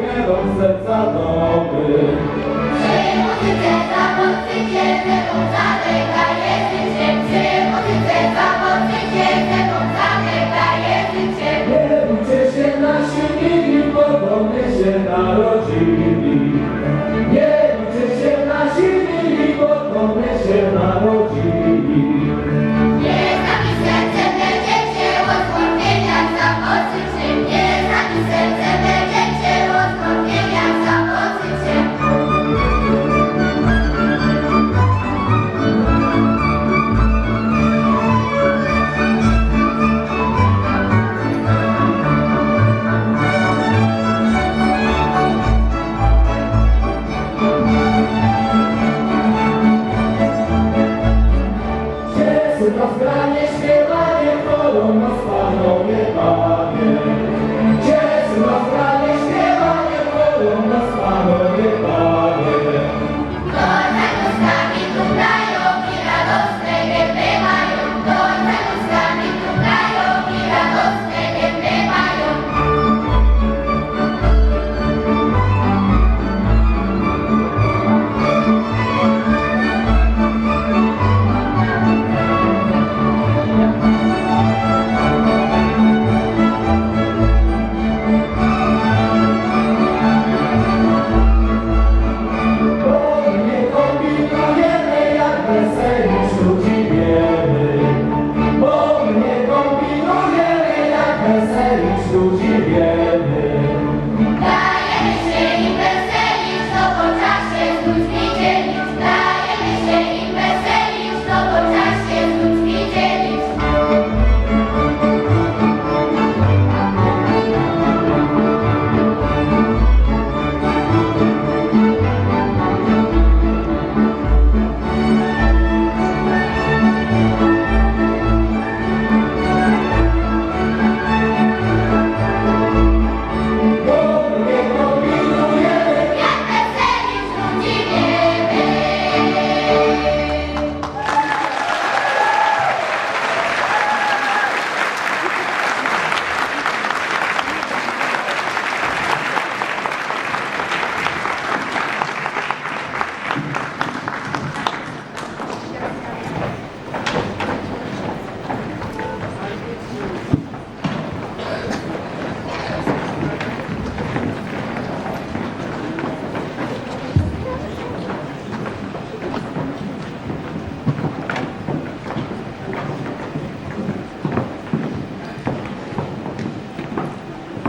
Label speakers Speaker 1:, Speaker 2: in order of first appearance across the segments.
Speaker 1: wielą serca doby. Yeah.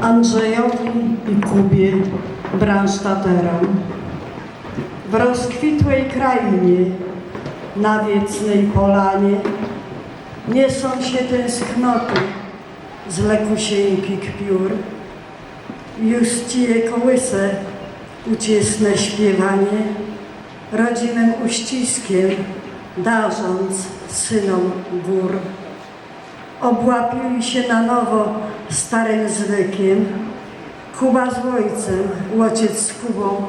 Speaker 1: Andrzejowi i Kubie Bransztaterom. W rozkwitłej krainie, na wiecnej polanie, niosą się tęsknoty z lekusieńki kpiór. Już ci je kołyse uciesne śpiewanie, rodzimym uściskiem darząc synom gór. Obłapili się na nowo starym zwykiem, Kuba z ojcem, łociec z Kubą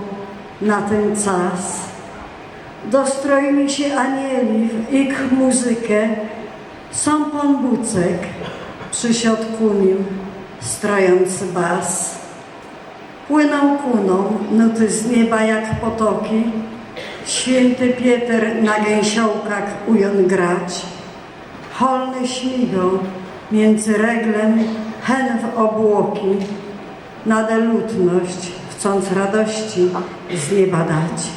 Speaker 1: na ten czas. Dostroili się anieli w ich muzykę, są pan Bucek przy środku nim, strojący bas. Płyną kuną nuty z nieba jak potoki, święty Pieter na gęsiołkach ujon grać. Holny śmigą między reglem hen w obłoki, nade ludność chcąc radości z nieba dać.